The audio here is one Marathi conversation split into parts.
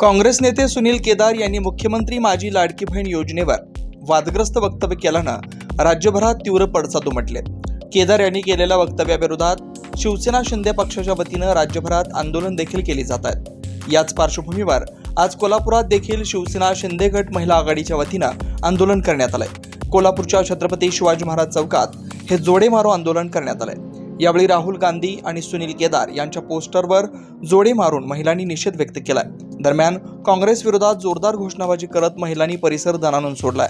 काँग्रेस नेते सुनील केदार यांनी मुख्यमंत्री माझी लाडकी बहीण योजनेवर वादग्रस्त वक्तव्य केल्यानं राज्यभरात तीव्र पडसाद उमटले. केदार यांनी केलेल्या वक्तव्याविरोधात शिवसेना शिंदे पक्षाच्या वतीनं राज्यभरात आंदोलन देखील केले जात आहेत याच पार्श्वभूमीवर आज कोल्हापुरात देखील शिवसेना शिंदे गट महिला आघाडीच्या वतीनं आंदोलन करण्यात आलंय. कोल्हापूरच्या छत्रपती शिवाजी महाराज चौकात हे जोडे मारो आंदोलन करण्यात आलंय. यावेळी राहुल गांधी आणि सुनील केदार यांच्या पोस्टरवर जोडे मारून महिलांनी निषेध व्यक्त केलाय. दरम्यान काँग्रेस विरोधात जोरदार घोषणाबाजी करत महिलांनी परिसर दणानून सोडलाय.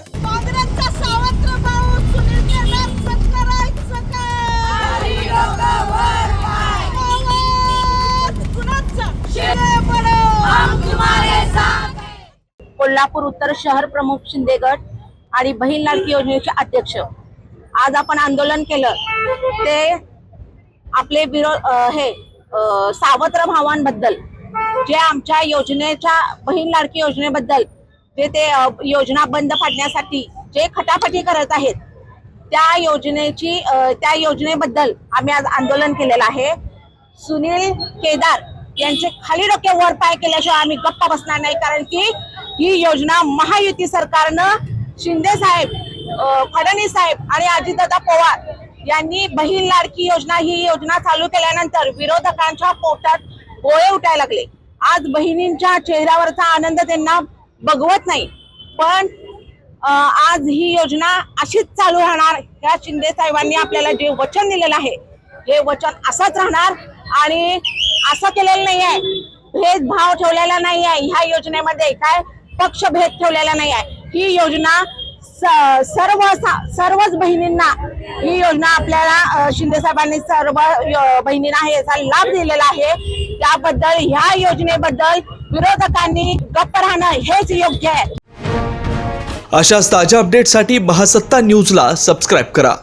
कोल्हापूर उत्तर शहर प्रमुख शिंदे गट आणि बहीण लाडकी योजनेचे अध्यक्ष. आज आपण आंदोलन केलं. ते आपले विरोध हे सावत्र भावांबद्दल. जे आमच्या योजनेच्या बहीण लाडकी योजनेबद्दल जे ते योजना बंद पाडण्यासाठी जे खटापटी करत आहेत त्या योजनेची त्या योजनेबद्दल आम्ही आज आंदोलन केलेलं आहे. सुनील केदार यांचे खाली डोके वर पाय केल्याशिवाय आम्ही गप्पा बसणार नाही कारण की ही योजना महायुती सरकारनं शिंदे साहेब फडणवीस साहेब आणि अजितदादा पवार यांनी बहीण लाडकी योजना ही योजना चालू केल्यानंतर विरोधकांच्या पोटात गोळे उठायला लागले. आज बहिणींच्या चेहऱ्यावरचा आनंद त्यांना बघवत नाही. पण आज ही योजना अशीच चालू राहणार. या शिंदे साहेबांनी आपल्याला जे वचन दिलेलं आहे हे वचन असंच राहणार आणि असं केलेलं नाही आहे भेदभाव ठेवलेला नाही आहे ह्या योजनेमध्ये. काय? पक्षभेद ठेवलेला नाही आहे ही योजना स- सर्व सर्वच बहिणींना ही योजना आपल्याला शिंदे साहेबांनी सर्व बहिणींना हे याचा लाभ दिलेला आहे. त्याबद्दल ह्या योजनेबद्दल विरोधकांनी गप्प राहणं हेच योग्य आहे. अशाच ताज्या अपडेटसाठी महासत्ता न्यूजला सबस्क्राईब करा.